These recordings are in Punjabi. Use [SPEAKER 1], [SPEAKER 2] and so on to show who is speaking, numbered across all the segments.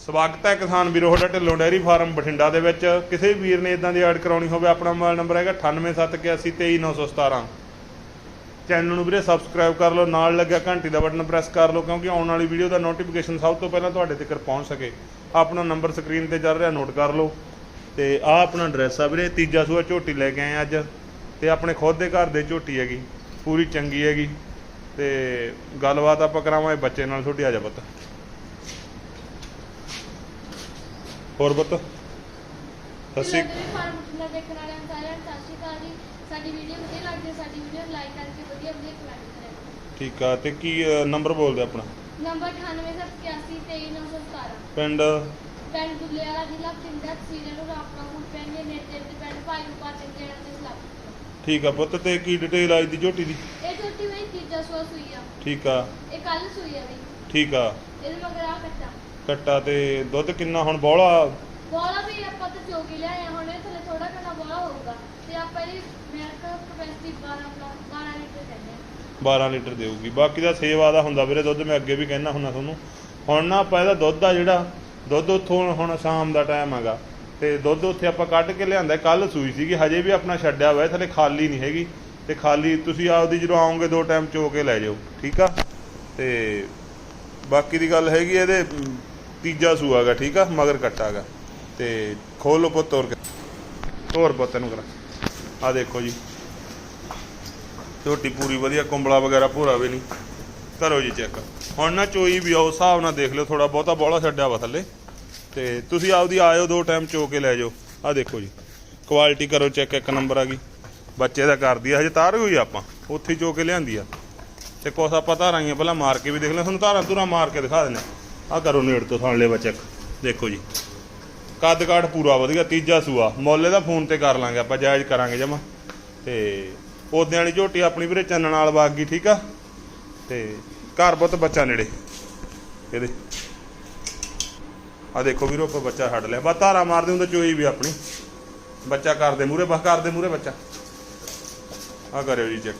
[SPEAKER 1] ਸਵਾਗਤ ਹੈ ਕਿਸਾਨ ਵੀਰੋ, ਤੁਹਾਡਾ ਢਿੱਲੋਂ ਡੈਰੀ ਫਾਰਮ ਬਠਿੰਡਾ ਦੇ ਵਿੱਚ। ਕਿਸੇ ਵੀਰ ਨੇ ਇਦਾਂ ਦੀ ਐਡ ਕਰਾਉਣੀ ਹੋਵੇ, ਆਪਣਾ ਮੋਬਾਈਲ ਨੰਬਰ ਹੈਗਾ 9871823917 ਚੈਨਲ ਨੂੰ ਵੀਰੇ ਸਬਸਕ੍ਰਾਈਬ ਕਰ ਲਓ, ਨਾਲ ਲੱਗਿਆ ਘੰਟੀ ਦਾ ਬਟਨ ਪ੍ਰੈਸ ਕਰ ਲਓ, ਕਿਉਂਕਿ ਆਉਣ ਵਾਲੀ ਵੀਡੀਓ ਦਾ ਨੋਟੀਫਿਕੇਸ਼ਨ ਸਭ ਤੋਂ ਪਹਿਲਾਂ ਤੁਹਾਡੇ ਤੱਕ ਪਹੁੰਚ ਸਕੇ। ਆਪਣਾ ਨੰਬਰ ਸਕਰੀਨ ਤੇ ਚੱਲ ਰਿਹਾ ਨੋਟ ਕਰ ਲਓ। ਤੇ ਆਹ ਆਪਣਾ ਐਡਰੈਸ ਆ ਵੀਰੇ, ਤੀਜਾ ਸੂਆ ਝੋਟੀ ਲੈ ਕੇ ਆਏ ਅੱਜ। ਤੇ ਆਪਣੇ ਖੁਦ ਦੇ ਘਰ ਦੇ ਝੋਟੀ ਹੈਗੀ, ਪੂਰੀ ਚੰਗੀ ਹੈਗੀ। ਤੇ ਗੱਲਬਾਤ ਆਪਾਂ ਕਰਾਵਾਂਗੇ ਬੱਚੇ ਨਾਲ, ਛੋਟੀ ਆ ਜਾ ਪੁੱਤ। ਹੋਰ ਪੁੱਤ ਸਤਿ ਸ਼੍ਰੀ
[SPEAKER 2] ਡੇਅਰੀ ਫਾਰਮ ਬਠਿੰਡਾ ਦੇਖਣ ਵਾਲਿਆਂ ਨੂੰ ਸਾਰਿਆਂ ਨੂੰ ਸਤਿ ਸ਼੍ਰੀ ਅਕਾਲ ਜੀ। ਸਾਡੀ ਵੀਡੀਓ ਵਧੀਆ ਲੱਗਦੀ ਹੈ ਸਾਡੀ ਵੀਡੀਓ ਨੂੰ ਲਾਈਕ ਕਰਕੇ ਵਧੀਆ ਵਧੀਆ ਕਮੈਂਟ ਕਰਿਓ।
[SPEAKER 1] ਠੀਕ ਆ ਤੇ ਕੀ ਅ, ਨੰਬਰ ਬੋਲਦੇ ਆਪਣਾ?
[SPEAKER 2] ਨੰਬਰ 9881233917
[SPEAKER 1] ਪਿੰਡ?
[SPEAKER 2] ਪਿੰਡ ਦੁੱਲੇ ਵਾਲਾ ਜ਼ਿਲ੍ਹਾ ਬਠਿੰਡਾ ਤਹਿਸੀਲ ਨੂੰ ਆਪਣਾ ਹੁਣ ਪਿੰਡ ਦੇ ਨੇੜੇ ਦੇ ਪਿੰਡ ਭਾਈ ਰੂਪਾ ਚੰਗੇ ਦੇ ਖਿਲਾਫ
[SPEAKER 1] ਠੀਕ ਆ ਪੁੱਤ ਤੇ ਕੀ ਡਿਟੇਲ ਆਈ ਦੀ ਝੋਟੀ ਦੀ?
[SPEAKER 2] ਇਹ ਛੋਟੀ ਬਈ ਤੀਜਾ ਸੂਆ ਸੂਈ ਆ।
[SPEAKER 1] ਠੀਕ ਆ।
[SPEAKER 2] ਇਹ ਕੱਲ ਸੂਈ ਆ ਬਈ।
[SPEAKER 1] ਠੀਕ ਆ।
[SPEAKER 2] ਇਹਦੇ ਮਗਰ ਆ ਕੱਟਾ।
[SPEAKER 1] ਕੱਟਾ ਤੇ ਦੁੱਧ ਕਿੰਨਾ ਹੁਣ ਬੋਲਾ?
[SPEAKER 2] ਬੋਲਾ ਵੀ ਆਪਾਂ ਤਾਂ ਚੋਕੀ ਲਿਆਏ ਆ, ਹੁਣ ਇਹ ਥੱਲੇ ਥੋੜਾ ਘਣਾ ਬੋਲਾ ਹੋਊਗਾ। ਤੇ ਆਪਾਂ ਇਹਦੀ ਮਿਲਕ ਕਪੈਸਿਟੀ 12 12 ਲੀਟਰ ਕਹਿੰਦੇ ਆ।
[SPEAKER 1] 12 ਲੀਟਰ ਦੇਊਗੀ। ਬਾਕੀ ਦਾ ਸੇਵਾ ਦਾ ਹੁੰਦਾ ਵੀਰੇ ਦੁੱਧ ਮੈਂ ਅੱਗੇ ਵੀ ਕਹਿਣਾ ਹੁੰਦਾ ਤੁਹਾਨੂੰ। ਹੁਣ ਨਾ ਆਪਾਂ ਇਹਦਾ ਦੁੱਧ ਆ ਜਿਹੜਾ ਦੁੱਧ ਉੱਥੋਂ ਹੁਣ ਸ਼ਾਮ ਦਾ ਟਾਈਮ ਹੈਗਾ। ਤੇ ਦੁੱਧ ਉੱਥੇ ਆਪਾਂ ਕੱਢ ਕੇ ਲਿਆਂਦਾ। ਕੱਲ ਸੂਈ ਸੀਗੀ ਹਜੇ ਵੀ ਆਪਣਾ ਛੱਡਿਆ ਹੋਇਆ ਥੱਲੇ ਖਾਲੀ ਨਹੀਂ ਹੈਗੀ। ਤੇ ਖਾਲੀ ਤੁਸੀਂ ਆਪਦੀ ਜਦੋਂ ਆਓਗੇ ਦੋ ਟਾਈਮ ਚੋ ਕੇ ਲੈ ਜਾਓ ਠੀਕ ਆ? ਤੇ ਬਾਕੀ ਦੀ ਗੱਲ ਹੈਗੀ ਇਹਦੇ ਅਮ, ਤੀਜਾ ਸੂਆਗਾ ਠੀਕ ਆ? ਮਗਰ ਕੱਟਾਗਾ ਤੇ ਖੋਲੋ ਪੁੱਤ ਹੋਰ ਹੋਰ ਤੋਰ ਪੁੱਤ ਨੂੰ ਕਰਾ। ਆ ਦੇਖੋ ਜੀ। ਝੋਟੀ ਪੂਰੀ ਵਧੀਆ, ਕੁੰਬਲਾ ਵਗੈਰਾ ਭੂਰਾ ਵੀ ਨਹੀਂ। ਕਰੋ ਜੀ ਚੈੱਕ। ਹੁਣ ਨਾ ਚੋਈ ਵੀ ਆਓ ਹਿਸਾਬ ਨਾਲ ਦੇਖ ਲਿਓ ਥੋੜਾ ਬਹੁਤਾ ਬੋਲਾ ਛੱਡਿਆ ਵਾ ਥੱਲੇ। ਤੇ ਤੁਸੀਂ ਆਪਦੀ ਆਇਓ, ਦੋ ਟਾਈਮ ਚੋ ਕੇ ਲੈ ਜਾਓ। ਆ ਦੇਖੋ ਜੀ। ਕੁਆਲਿਟੀ ਕਰੋ ਚੈੱਕ, ਇੱਕ ਨੰਬਰ ਆ ਗਈ। ਬੱਚੇ ਦਾ ਕਰਦੀ ਆ, ਹਜੇ ਤਾਰ ਹੋਈ ਆਪਾਂ। ਉੱਥੇ ਹੀ ਚੋ ਕੇ ਲਿਆਂਦੀ ਆ। ਤੇ ਕੁਛ ਆਪਾਂ ਧਾਰਾਂ ਆਈਆਂ, ਪਹਿਲਾਂ ਮਾਰ ਕੇ ਵੀ ਦੇਖ ਲਿਆ ਤੁਹਾਨੂੰ ਧਾਰਾਂ ਧੁਰਾਂ ਮਾਰ ਕੇ ਦਿਖਾ ਦਿੰਦੇ ਆ ਕਰੋ ਨੇੜ ਤੋਂ ਥਾਣ ਲੈ ਚੈੱਕ। ਦੇਖੋ ਜੀ। ਕੱਦ ਕਾਠ ਪੂਰਾ ਵਧੀਆ, ਤੀਜਾ ਸੂਆ। ਮੁੱਲ ਦਾ ਫੋਨ ਤੇ ਕਰ ਲਾਂਗੇ, ਆਪਾਂ ਜਾਇਜ਼ ਕਰਾਂਗੇ ਜਮਾ। ਤੇ ਉਹਦਿਆਂ ਵਾਲੀ ਝੋਟੀ ਆਪਣੀ ਵੀਰੇ ਚੰਨਣ ਨਾਲ ਵਗ ਗਈ ਠੀਕ ਆ? ਤੇ ਘਰ ਬਹੁਤ ਬੱਚਾ ਨੇੜੇ। ਇਹਦੇ। ਆ ਦੇਖੋ ਵੀਰੋ, ਆਪਾਂ ਬੱਚਾ ਛੱਡ ਲਿਆ। ਬਾ ਧਾਰਾ ਮਾਰਦੇ ਹੁੰਦਾ ਚੋਈ ਵੀ ਆਪਣੀ। ਬੱਚਾ ਕਰਦੇ ਮੂਰੇ ਬਸ ਕਰਦੇ ਮੂਰੇ ਬੱਚਾ। ਆ ਕਰਿਓ ਜੀ ਚੈੱਕ।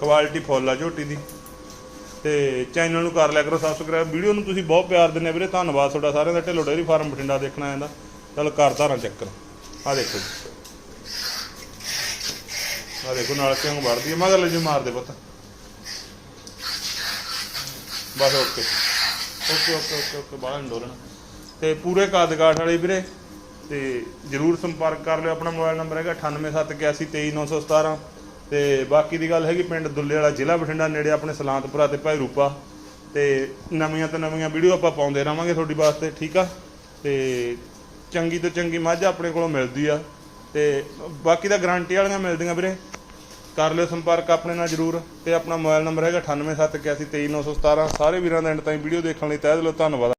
[SPEAKER 1] ਕੁਆਲਿਟੀ ਫੁੱਲ ਆ ਝੋਟੀ ਦੀ। ਤੇ ਚੈਨਲ ਨੂੰ ਕਰ ਲਿਆ ਕਰੋ ਸਬਸਕ੍ਰਾਈਬ ਵੀਡੀਓ ਨੂੰ ਤੁਸੀਂ ਬਹੁਤ ਪਿਆਰ ਦਿੰਦੇ ਆ ਵੀਰੇ। ਧੰਨਵਾਦ ਤੁਹਾਡਾ ਸਾਰਿਆਂ ਦਾ। ਢਿੱਲੋ ਡੇਅਰੀ ਫਾਰਮ ਬਠਿੰਡਾ ਦੇਖਣਾ ਆਂਦਾ ਚਲ ਕਰ ਧਾਰਾਂ ਚੱਕਰ ਆ ਦੇਖੋ ਜੀ। ਆ ਦੇਖੋ, ਨਾਲ ਕਿਉਂ ਵੜਦੀ ਹੈ ਮਗਰ ਲੈ ਜੀ ਮਾਰ ਦੇ ਪੁੱਤ। ਬਸ okay okay okay okay okay ਬਾਹਰ ਅੰਦੋਲਨ ਤੇ ਪੂਰੇ ਕਾਦਗਾਠ ਵਾਲੇ ਵੀਰੇ, ਤੇ ਜਰੂਰ ਸੰਪਰਕ ਕਰ ਲਿਓ। ਆਪਣਾ ਮੋਬਾਈਲ ਨੰਬਰ ਹੈਗਾ 9871823917 ਤੇ ਬਾਕੀ ਦੀ ਗੱਲ ਹੈਗੀ ਪਿੰਡ ਦੁੱਲੇ ਵਾਲਾ ਜ਼ਿਲ੍ਹਾ ਬਠਿੰਡਾ ਨੇੜੇ ਆਪਣੇ ਸਲਾਂਤਪੁਰਾ ਤੇ ਭਾਈ ਰੂਪਾ। ਤੇ ਨਵੀਆਂ ਤੋਂ ਨਵੀਆਂ ਵੀਡੀਓ ਆਪਾਂ ਪਾਉਂਦੇ ਰਵਾਂਗੇ ਤੁਹਾਡੀ ਵਾਸਤੇ, ਠੀਕ ਆ? ਤੇ ਚੰਗੀ ਤੋਂ ਚੰਗੀ ਮੱਝ ਆਪਣੇ ਕੋਲੋਂ ਮਿਲਦੀ ਆ। ਤੇ ਬਾਕੀ ਦਾ ਗਾਰੰਟੀ ਵਾਲੀਆਂ ਮਿਲਦੀਆਂ ਵੀਰੇ। ਕਰ ਲਿਓ ਸੰਪਰਕ ਆਪਣੇ ਨਾਲ ਜਰੂਰ। ਤੇ ਆਪਣਾ ਮੋਬਾਈਲ ਨੰਬਰ ਹੈਗਾ 9871823917 ਸਾਰੇ ਵੀਰਾਂ ਦਾ ਐਂਡ ਤਾਈਂ ਵੀਡੀਓ ਦੇਖਣ ਲਈ ਤਹਿ ਦਿਲੋਂ ਧੰਨਵਾਦ।